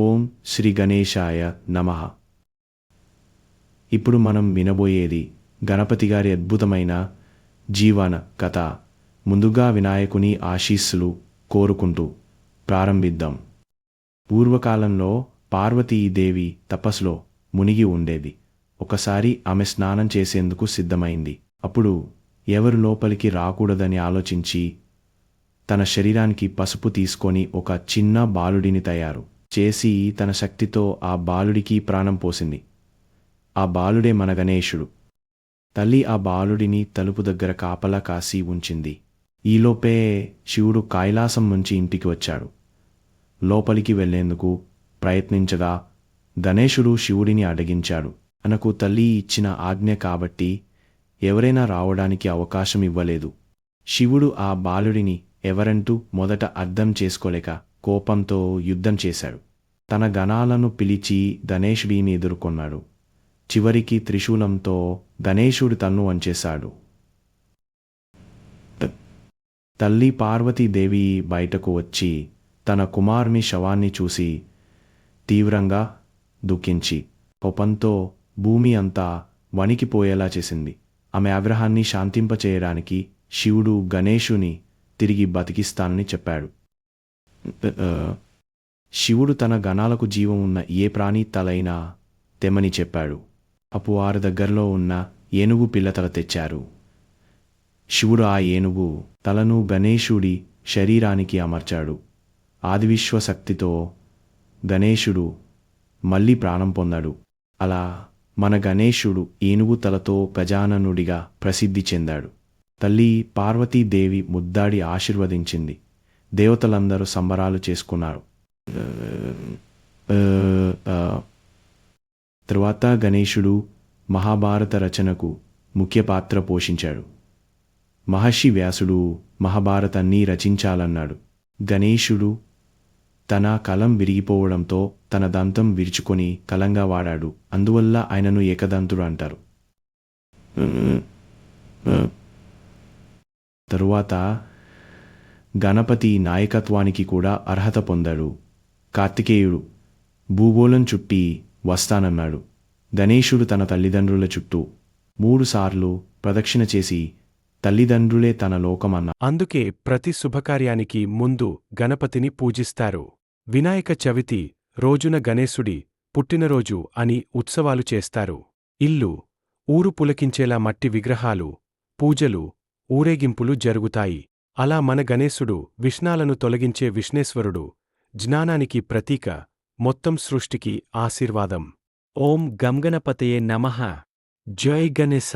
ఓం శ్రీ గణేశాయ నమః. ఇప్పుడు మనం వినబోయేది గణపతి గారి అద్భుతమైన జీవన కథ. ముందుగా వినాయకుని ఆశీస్సులు కోరుకుంటూ ప్రారంభిద్దాం. పూర్వకాలంలో పార్వతీదేవి తపస్సులో మునిగి ఉండేది. ఒకసారి ఆమె స్నానం చేసేందుకు సిద్ధమైంది. అప్పుడు ఎవరు లోపలికి రాకూడదని ఆలోచించి తన శరీరానికి పసుపు తీసుకొని ఒక చిన్న బాలుడిని తయారు చేసి తన శక్తితో ఆ బాలుడికి ప్రాణం పోసింది. ఆ బాలుడే మన గణేశుడు తల్లి ఆ బాలుడిని తలుపు దగ్గర కాపలా కాసి ఉంచింది. ఈలోపే శివుడు కైలాసం నుంచి ఇంటికి వచ్చాడు. లోపలికి వెళ్ళేందుకు ప్రయత్నించగా గణేశుడు శివుడిని అడగించాడు. అనకు తల్లి ఇచ్చిన ఆజ్ఞ కాబట్టి ఎవరైనా రావడానికి అవకాశం ఇవ్వలేదు. శివుడు ఆ బాలుడిని ఎవరంటూ మొదట అర్థం చేసుకోలేక కోపంతో యుద్ధం చేశాడు. తన గణాలను పిలిచి గణేశుడిని ఎదుర్కొన్నాడు. చివరికి త్రిశూలంతో గణేశుడు తన్ను వంచేశాడు. తల్లి పార్వతీదేవి బయటకు వచ్చి తన కుమార్ని శవాన్ని చూసి తీవ్రంగా దుఃఖించి కోపంతో భూమి అంతా వణికిపోయేలా చేసింది. ఆమె ఆగ్రహాన్ని శాంతింపచేయడానికి శివుడు గణేశుని తిరిగి బతికిస్తానని చెప్పాడు. శివుడు తన గణాలకు జీవం ఉన్న ఏ ప్రాణి తలైనా తెమ్మని చెప్పాడు. అప్పుడు వారి దగ్గరలో ఉన్న ఏనుగు పిల్లతల తెచ్చారు. శివుడు ఆ ఏనుగు తలను గణేశుడి శరీరానికి అమర్చాడు. ఆదివిశ్వశక్తితో గణేశుడు మళ్ళీ ప్రాణం పొందాడు. అలా మన గణేశుడు ఏనుగు తలతో గజాననుడిగా ప్రసిద్ధి చెందాడు. తల్లి పార్వతీదేవి ముద్దాడి ఆశీర్వదించింది. దేవతలందరూ సంబరాలు చేసుకున్నారు. తరువాత గణేశుడు మహాభారత రచనకు ముఖ్య పాత్ర పోషించాడు. మహర్షి వ్యాసుడు మహాభారతాన్ని రచించాలన్నాడు. గణేశుడు తన కలం విరిగిపోవడంతో తన దంతం విరుచుకొని కలంగా వాడాడు. అందువల్ల ఆయనను ఏకదంతుడు అంటారు. తరువాత గణపతి నాయకత్వానికి కూడా అర్హత పొందాడు. కార్తికేయుడు భూగోళం చుట్టి వస్తానన్నాడు. గణేశుడు తన తల్లిదండ్రుల చుట్టూ మూడుసార్లు ప్రదక్షిణ చేసి తల్లిదండ్రులే తన లోకమన్న అందుకే ప్రతి శుభకార్యానికి ముందు గణపతిని పూజిస్తారు. వినాయక చవితి రోజున గణేశుడి పుట్టినరోజు అని ఉత్సవాలు చేస్తారు. ఇల్లు ఊరు పులకించేలా మట్టి విగ్రహాలు పూజలు ఊరేగింపులు జరుగుతాయి. అలా మన గణేశుడు విష్ణాలను తొలగించే విష్ణేశ్వరుడు జ్ఞానానికి ప్రతీక మొత్తం సృష్టికి ఆశీర్వాదం. ఓం గంగణపతయే నమ. జై గణేశ.